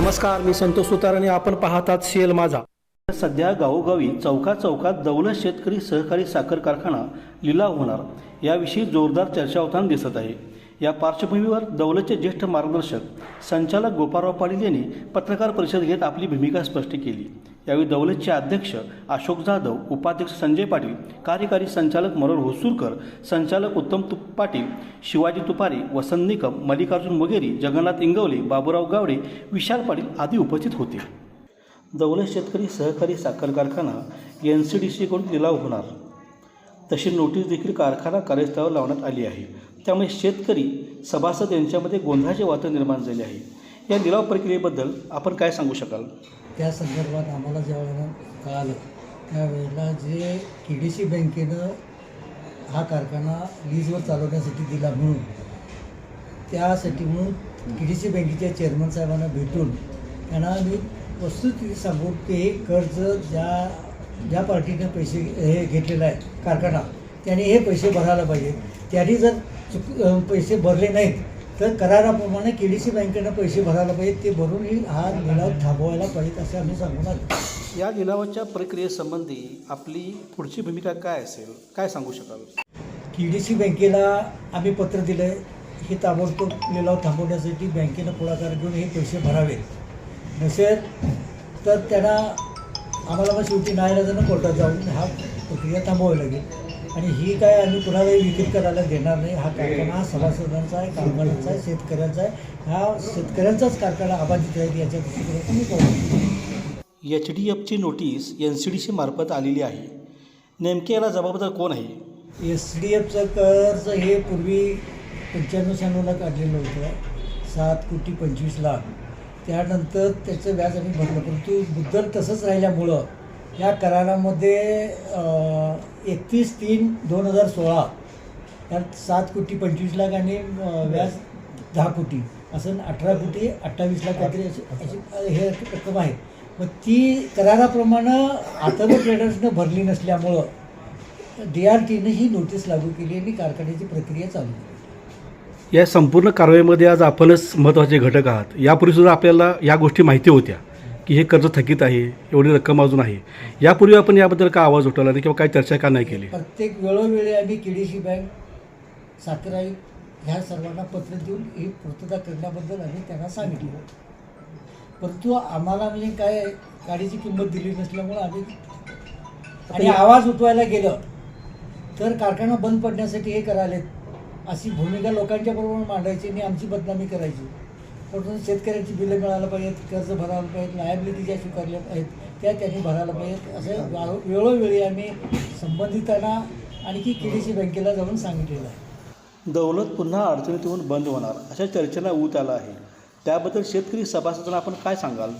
नमस्कार मी संतोष सुतार आणि आपण पाहतात शेल माझा. सध्या गावोगावी चौका चौकात दौलत शेतकरी सहकारी साखर कारखाना लिलाव होणार. याविषयी जोरदार चर्चा होताना दिसत आहे. या पार्श्वभूमीवर दौलतचे ज्येष्ठ मार्गदर्शक संचालक गोपाळराव पाटील यांनी पत्रकार परिषद घेत आपली भूमिका स्पष्ट केली. यावेळी दौलतचे अध्यक्ष अशोक जाधव उपाध्यक्ष संजय पाटील कार्यकारी संचालक मनोहर होसूरकर संचालक उत्तम तुप पाटील शिवाजी तुपारी वसंत निकम मल्लिकार्जुन वगैरे जगन्नाथ इंगवले बाबूराव गावडे विशाल पाटील आदी उपस्थित होते. दौलत शेतकरी सहकारी साखर कारखाना एन सी डी सीकडून लिलाव होणार. तशी नोटीस देखील कारखाना कार्यस्थळावर लावण्यात आली आहे. त्यामुळे शेतकरी सभासद यांच्यामध्ये गोंधळाचे वातावरण निर्माण झाले आहे. या लिलाव प्रक्रियेबद्दल आपण काय सांगू शकाल? त्या संदर्भात आम्हाला ज्या वेळेला कळालं त्यावेळेला जे के डी सी बँकेनं हा कारखाना लीजवर चालवण्यासाठी दिला म्हणून त्यासाठी म्हणून के डी सी बँकेच्या चेअरमन साहेबांना भेटून त्यांना मी वस्तुस्थिती सांगू की हे कर्ज ज्या ज्या पार्टीनं पैसे हे घेतलेलं आहे कारखाना त्याने हे पैसे भरायला पाहिजे. त्यांनी जर चुक पैसे भरले नाहीत तर कराराप्रमाणे के डी सी बँकेनं पैसे भरायला पाहिजेत ते भरून ही हा लिलाव थांबवायला पाहिजेत असे आम्ही सांगून आलो. या लिलावाच्या प्रक्रियेसंबंधी आपली पुढची भूमिका काय असेल काय सांगू शकाल? के डी सी बँकेला आम्ही पत्र दिलं आहे हे ताबडतोब लिलाव थांबवण्यासाठी बँकेनं पुढाकार घेऊन हे पैसे भरावेत. नसेल तर त्यांना आम्हाला मग शेवटी न्यायालयानं कोर्टात जाऊन हा प्रक्रिया थांबवावी लागेल. आणि ही काय आम्ही कुणालाही विक्री करायला देणार नाही. हा कारखाना हा सभासदांचा आहे कामगारांचा आहे शेतकऱ्यांचा आहे. हा शेतकऱ्यांचाच कारखाना अबाधित आहे याच्या दृष्टीकोनातून H D एफची notice N C D C मार्फत आलेली आहे. नेमके याला जबाबदार कोण आहे? एस डी एफचं कर्ज हे पूर्वी पंच्याण्णव शहाण्णवला काढलेलं होतं. सात कोटी पंचवीस लाख. त्यानंतर त्याचं व्याज आम्ही भरलं. परंतु मुद्दल तसंच राहिल्यामुळं या करारामध्ये एकतीस तीन दोन हजार सोळा यात सात कोटी पंचवीस लाख आणि व्याज दहा कोटी असं अठरा कोटी अठ्ठावीस लाख काहीतरी अशी अशी हे रक्कम आहे. मग ती कराराप्रमाणे आतर्व ट्रेडर्सनं भरली नसल्यामुळं डी आर टीनं ही नोटीस लागू केली आणि कारखान्याची प्रक्रिया चालू केली. या संपूर्ण कारवाईमध्ये आज आपणच महत्त्वाचे घटक आहात. यापूर्वीसुद्धा आपल्याला या गोष्टी माहिती होत्या. की हे कर्ज थकीत आहे एवढी रक्कम अजून आहे. यापूर्वी आपण याबद्दल का आवाज उठवला नाही किंवा काही चर्चा का नाही केली? प्रत्येक वेळोवेळी आम्ही के डी सी बँक साखराई ह्या सर्वांना पत्र देऊन ही पूर्तता करण्याबद्दल आम्ही त्यांना सांगितलं. परंतु आम्हाला म्हणजे काय गाडीची किंमत दिली नसल्यामुळं आम्ही आणि आवाज उठवायला गेलं तर कारखाना बंद पडण्यासाठी हे करायलेत. अशी भूमिका लोकांच्या बरोबर मांडायची आणि आमची बदनामी करायची. परंतु शेतकऱ्यांची बिलं मिळायला पाहिजेत कर्ज भरायला पाहिजेत लायबिलिटी ज्या स्वीकारल्या आहेत त्या त्यांनी भरायला पाहिजेत. असं वारो- वेळोवेळी आम्ही संबंधितांना आणखी के डी सी बँकेला जाऊन सांगितलेलं आहे. दौलत पुन्हा अडचणीत येऊन बंद होणार अशा चर्चेला ऊत आला आहे. त्याबद्दल शेतकरी सभासदांना आपण काय सांगाल?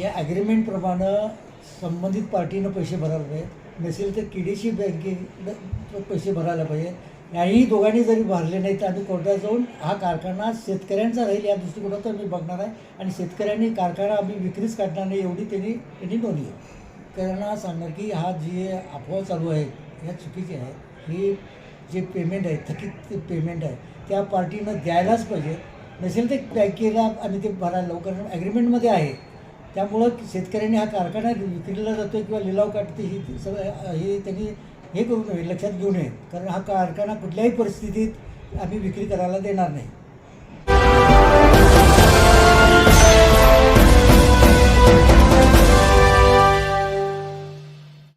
या ॲग्रीमेंटप्रमाणे संबंधित पार्टीनं पैसे भरायला पाहिजे नसेल तर के डी सी बँकेनं पैसे भरायला पाहिजे याही दोघांनी जरी भरले नाही तर आम्ही कोर्टात जाऊन हा कारखाना शेतकऱ्यांचा राहील या दृष्टिकोनातून आम्ही बघणार आहे. आणि शेतकऱ्यांनी कारखाना आम्ही विक्रीच काढणार नाही एवढी त्यांनी त्यांनी नोंदली. त्यांना सांगणार की हा जे अफवा चालू आहे ह्या चुकीची आहे. ही जे पेमेंट आहे थकीत पेमेंट आहे त्या पार्टीनं द्यायलाच पाहिजे. नसेल तर बँकेला आणि ते भरायला लवकर ॲग्रीमेंटमध्ये आहे. त्यामुळं शेतकऱ्यांनी हा कारखाना विक्रीला जातो किंवा लिलाव काढते ही सगळं हे त्यांनी हे करू नये लक्षात घेऊ नये कारण हा कारखाना कुठल्याही परिस्थितीत आम्ही विक्री करायला देणार नाही.